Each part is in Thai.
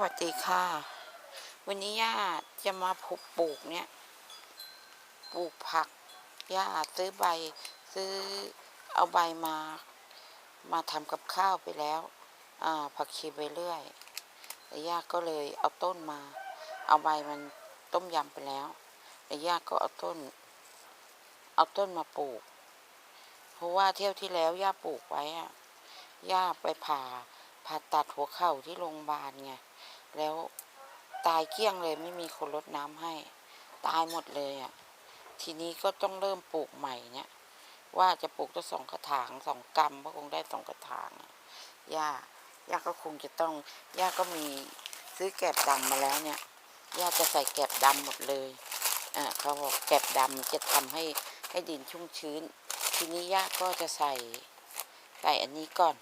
วัสดีค่ะ วันนี้ย่าจะมาปลูกปลูกเนี่ย ปลูกผักย่าซื้อใบ ซื้อเอาใบมา มาทำกับข้าวไปแล้ว อ่า ผักชีไปเรื่อยแต่ย่าก็เลยเอาต้นมา เอาใบมันต้มยำไปแล้วแต่ย่าก็เอาต้น เอาต้นมาปลูก เพราะว่าเที่ยวที่แล้วย่าปลูกไว้อะย่าไปผ่าผ่าตัดหัวเข่าที่โรงพยาบาลไง แล้วตายเกลี้ยงเลยไม่มีคนรดน้ำให้ ตายหมดเลยอะ่ะ ทีนี้ก็ต้องเริ่มปลูกใหม่เนี่ย ว่าจะปลูกตั้งสองกระถางสองกำก็คงได้สองกระถางอะย่าย่าก็คงจะต้องย่าก็มีซื้อแกบดำมาแล้วเนี่ยย่าจะใส่แกบดำหมดเลยอ่าเขาบอกแกบดำจะทำให้ให้ดินชุ่มชื้น ทีนี้ย่าก็จะใส่ใส่อันนี้ก่อน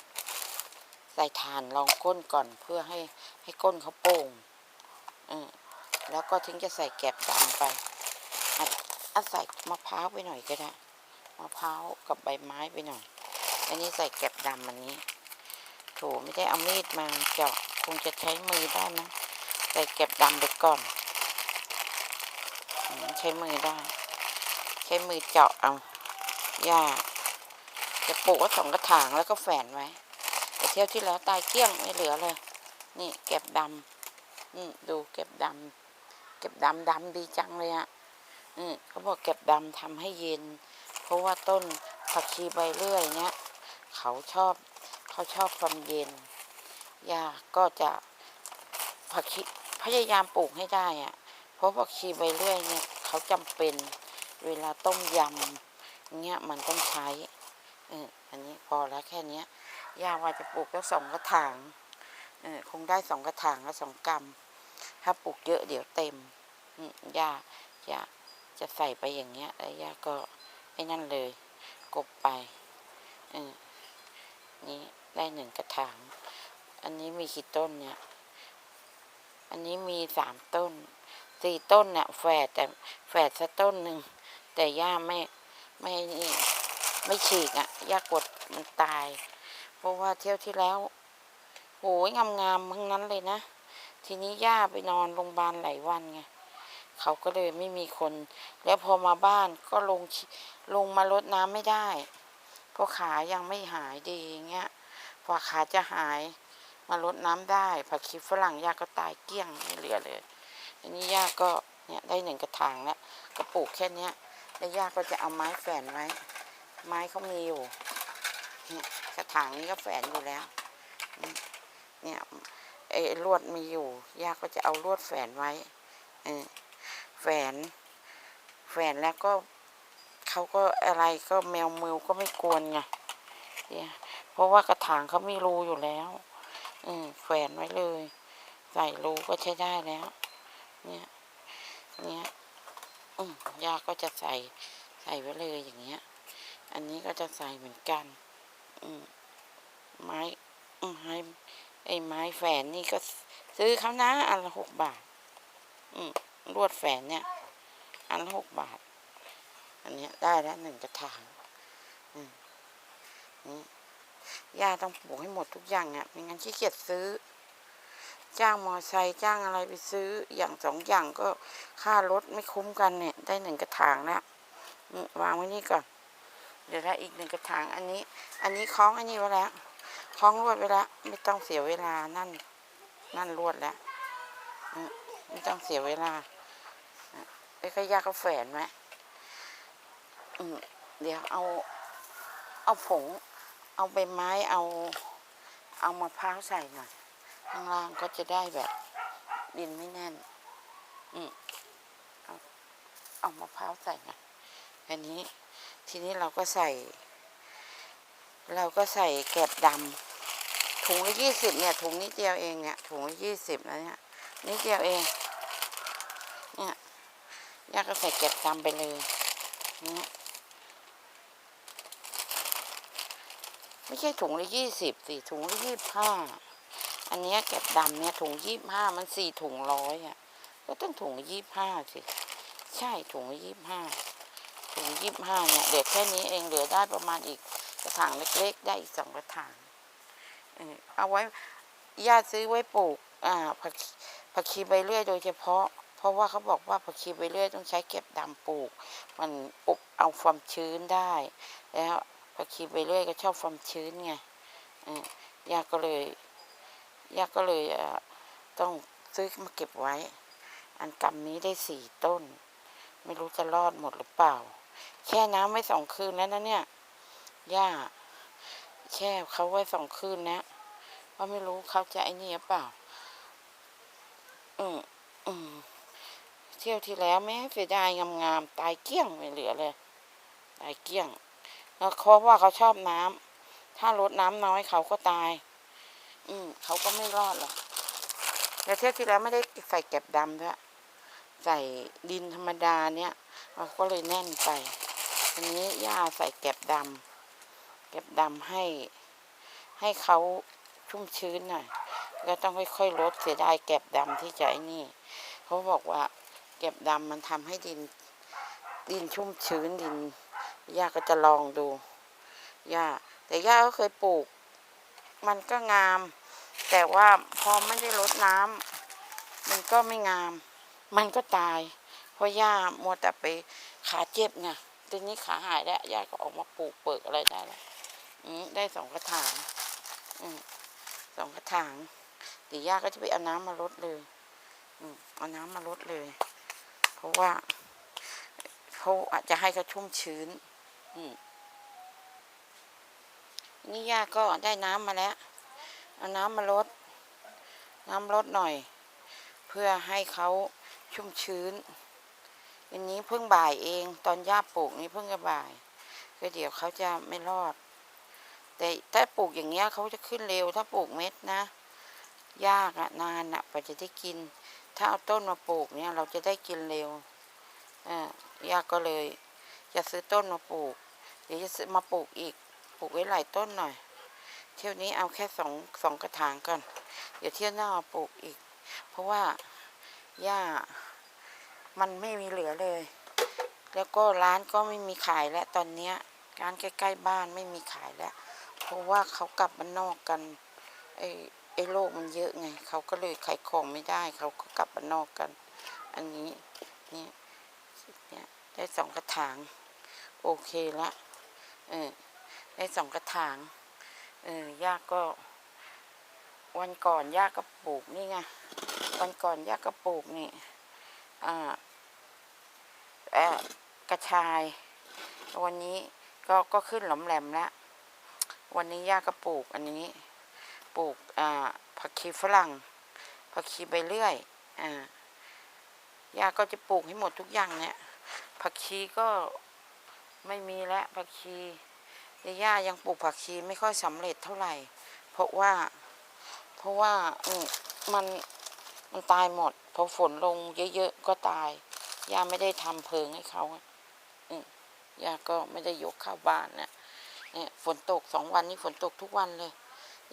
ส่ถ่านรองก้นก่อนเพื่อให้ให้ก้นเขาโป่งอืมแล้วก็ถึงจะใส่แกบดำไปอะอะใส่มะพร้าวไปหน่อยก็ได้มะพร้าวกับใบไม้ไปหน่อย อันนี้ใส่แกบดำอันนี้โถไม่ได้เอามีดมาเจาะคงจะใช้มือได้นะใส่แกบดำไปก่อนใช้มือได้ ใช้มือเจาะเอาหญ้าจะปลูกไว้สองกระถางแล้วก็แฝนไว้ เที่ยวที่แล้วตายเกลี้ยงไม่เหลือเลย นี่เก็บดำนี่ดูเก็บดำเก็บดำดำดีจังเลยอะอืมเขาบอกเก็บดำทำให้เย็น เพราะว่าต้นผักชีใบเลื่อยเนี้ยเขาชอบเขาชอบความเย็นยาก็จะผักชีพยายามปลูกให้ได้อะเพราะผักชีใบเลื่อยเนี่ยเขาจำเป็นเวลาต้มยำเงี้ยมันต้องใช้เอออันนี้พอแล้วแค่เนี้ ยาว่าจะปลูกแล้วสองกระถางเออคงได้สองกระถางละสองกำถ้าปลูกเยอะเดี๋ยวเต็มยายาจะใส่ไปอย่างเงี้ยแล้วย่าก็ไอ้นั่นเลย กบไปเออนี่ได้หนึ่งกระถาง อันนี้มีกี่ต้นเนี่ย อันนี้มีสามต้น สี่ต้นเนี่ยแฝดแต่แฝดสักต้นหนึ่ง แต่ย่าไม่ไม่นี่ไม่ฉีกอะ่ะย่ากดมันตาย เพราะว่าเที่ยวที่แล้วโหยงามๆทั้งนั้นเลยนะ ทีนี้ย่าไปนอนโรงพยาบาลหลายวันไงเขาก็เลยไม่มีคน แล้วพอมาบ้านก็ลงลงมารดน้ำไม่ได้ เพราะขายังไม่หายดีอย่างเงี้ยพอขาจะหายมารดน้ำได้ผักชีฝรั่งย่าก็ตายเกลี้ยงไม่เหลือเลยอันนี้ย่าก็เนี่ยได้หนึ่งกระถางแล้วก็ปลูกแค่เนี้ยแล้วย่าก็จะเอาไม้แฝนไว้ ไม้เขามีอยู่ นี่กระถางนี้ก็แฝนอยู่แล้ว เนี่ยไอ้ลวดมีอยู่ย่าก็จะเอาลวดแฝนไว้แฝน แฝนแล้วก็เขาก็อะไรก็แมวมือก็ไม่กวนไงเนี่ยเพราะว่ากระถางเขามีรูอยู่แล้วอืแฝนไว้เลย ใส่รูก็ใช้ได้แล้ว เนี่ย เนี่ยย่าก็จะใส่ใส่ไว้เลยอย่างเงี้ย อันนี้ก็จะใส่เหมือนกัน ไม้ไม้ไอ้ไม้แฝนนี่ก็ซื้อเขานะอันละหกบาท อืมลวดแฝนเนี่ย อันละหกบาท อันเนี้ยได้แล้วหนึ่งกระถางอืมนี่ย่าต้องปลูกให้หมดทุกอย่างอะไม่งั้นขี้เกียจซื้อ จ้างมอไซค์จ้างอะไรไปซื้อ อย่างสองอย่างก็ค่ารถไม่คุ้มกันเนี่ย ได้หนึ่งกระถางแล้ววางไว้นี่ก่อน เดี๋ยวได้อีกหนึ่งกระถางอันนี้ อันนี้คล้องอันนี้ไว้แล้วคล้องลวดไว้แล้วไม่ต้องเสียเวลานั่น นั่นลวดแล้วไม่ต้องเสียเวลาไอ้ก็ยากก็แฝนไหมอืมเดี๋ยวเอา เอาผง เอาใบไม้เอา เอามะพร้าวใส่หน่อยข้างล่างก็จะได้แบบ ดินไม่แน่น อืมเอาเอามะพร้าวใส่หน่อย อันนี้ ทีนี้เราก็ใส่ เราก็ใส่แกบดำถุงละยี่สิบเนี่ยถุงนิดเดียวเองเนี่ยถุงละยี่สิบแล้วเนี่ยนิดเดียวเอง เนี่ยย่าก็ใส่แกบดำไปเลยเนี่ยไม่ใช่ถุงละยี่สิบสิถุงละยี่สิบห้าอันเนี้ยแกบดำเนี่ยถุงยี่สิบห้ามันสี่ถุงร้อยอะก็ต้องถุงยี่สิบห้าสิ ใช่ถุงยี่สิบห้า ถุงยี่สิบห้าเนี่ยเหลือแค่นี้เองเหลือได้ประมาณอีกกระถางเล็ก ๆ ได้อีกสองกระถางเอาไว้ญาติซื้อไว้ปลูก อ่าผักผักชีใบเลื่อยโดยเฉพาะ เพราะว่าเขาบอกว่าผักชีใบเลื่อยต้องใช้เก็บดำปลูก มันอบเอาความชื้นได้ แล้วผักชีใบเลื่อยก็ชอบความชื้นไงอะย่าก็เลยย่าก็เลยอะต้องซื้อมาเก็บไว้ อันกำนี้ได้สี่ต้น ไม่รู้จะรอดหมดหรือเปล่า แช่น้ำไว้สองคืนแล้วนะเนี่ยย่าแช่เขาไว้สองคืนนะว่าไม่รู้เขาจะไอ้นี่หรือเปล่า อืมอืมเที่ยวที่แล้วแม่เสียดายงามๆตายเกลี้ยงไม่เหลือเลย ตายเกลี้ยงแล้วเพราะว่าเขาชอบน้ำถ้าลดน้ำน้อยเขาก็ตาย อืมเขาก็ไม่รอดหรอกแล้วเที่ยวที่แล้วไม่ได้ใส่เก็บดำด้วย ใส่ดินธรรมดาเนี่ยเราก็เลยแน่นไปอันนี้ย่าใส่เก็บดำเก็บดำให้ ให้เขาชุ่มชื้นหน่อยแล้วต้องค่อยๆลดเสียดายเก็บดำที่จะไอ้นี่เขาบอกว่าเก็บดำมันทำให้ดิน ดินชุ่มชื้นดินย่าก็จะลองดูย่าแต่ย่าก็เคยปลูก มันก็งาม แต่ว่าพอไม่ได้รดน้ำมันก็ไม่งาม มันก็ตาย เพราะย่ามัวแต่ไปขาเจ็บไงทีนี้ขาหายแล้วย่าก็ออกมาปลูกเปิกอะไรได้แล้วอืได้สองกระถางอืสองกระถางเดี๋ยวย่าก็จะไปเอาน้ำมารดเลยอืเอาน้ำมารดเลย เพราะว่าเขาอาจจะให้เขาชุ่มชื้นอืนี่ย่าก็ได้น้ำมาแล้ว เอาน้ำมาลด น้ำลดหน่อย เพื่อให้เขา ชุ่มชื้นอันนี้เพิ่งบ่ายเองตอนย่าปลูกนี่เพิ่งจะบ่ายก็เดี๋ยวเขาจะไม่รอด แต่ถ้าปลูกอย่างเงี้ยเขาจะขึ้นเร็ว ถ้าปลูกเม็ดนะ ยากอะนานอะกว่าจะได้กิน ถ้าเอาต้นมาปลูกเนี่ยเราจะได้กินเร็วอ่ายากก็เลย จะซื้อต้นมาปลูก เดี๋ยวจะซื้อมาปลูกอีกปลูกไว้หลายต้นหน่อย เที่ยวนี้เอาแค่สองสองกระถางก่อนเดี๋ยวเที่ยวหน้าเอาปลูกอีก เพราะว่าหญ้า มันไม่มีเหลือเลย แล้วก็ร้านก็ไม่มีขายแล้วตอนเนี้ยร้านใกล้ๆบ้านไม่มีขายแล้ว เพราะว่าเขากลับมานอกกันไอ้ไอ้โรคมันเยอะไง เขาก็เลยขายของไม่ได้ เขาก็กลับมานอกกัน อันนี้นี่เนี่ยได้สองกระถาง โอเคละเออได้สองกระถางเออย่าก็ วันก่อนย่าก็ปลูกนี่ไงวันก่อนย่าก็ปลูกนี่ กระชาย วันนี้ก็ก็ขึ้นหลอมแหลมแล้ว วันนี้ย่าก็ปลูกอันนี้ ปลูกผักชีฝรั่ง ผักชีใบเลื่อยอย่าก็จะปลูกให้หมดทุกอย่างเนี่ย ผักชีก็ไม่มีแล้วผักชีแต่ย่ายังปลูกผักชีไม่ค่อยสำเร็จเท่าไหร่ เพราะว่า เพราะว่ามันมันตายหมด พอฝนลงเยอะๆก็ตาย ย่าไม่ได้ทำเพิงให้เขาอืย่าก็ไม่ได้ยกข้าวบ้านนะเนี่ยฝนตกสองวันนี้ฝนตกทุกวันเลย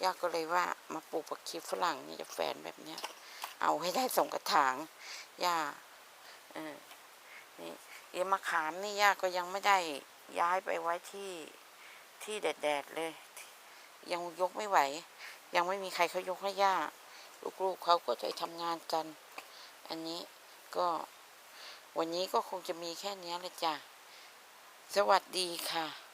ย่าก็เลยว่ามาปลูกผักชีฝรั่งนี่จะแฝนแบบเนี้ย เอาให้ได้สองกระถาง ย่าเออนี่เอีมะขามนี่ย่าก็ยังไม่ได้ย้ายไปไว้ที่ที่แดดๆเลย ยังยกไม่ไหว ยังไม่มีใครเขายกให้ย่า ลูกๆเขาก็จะทำงานกัน อันนี้ก็วันนี้ก็คงจะมีแค่นี้แหละจ้ะ สวัสดีค่ะ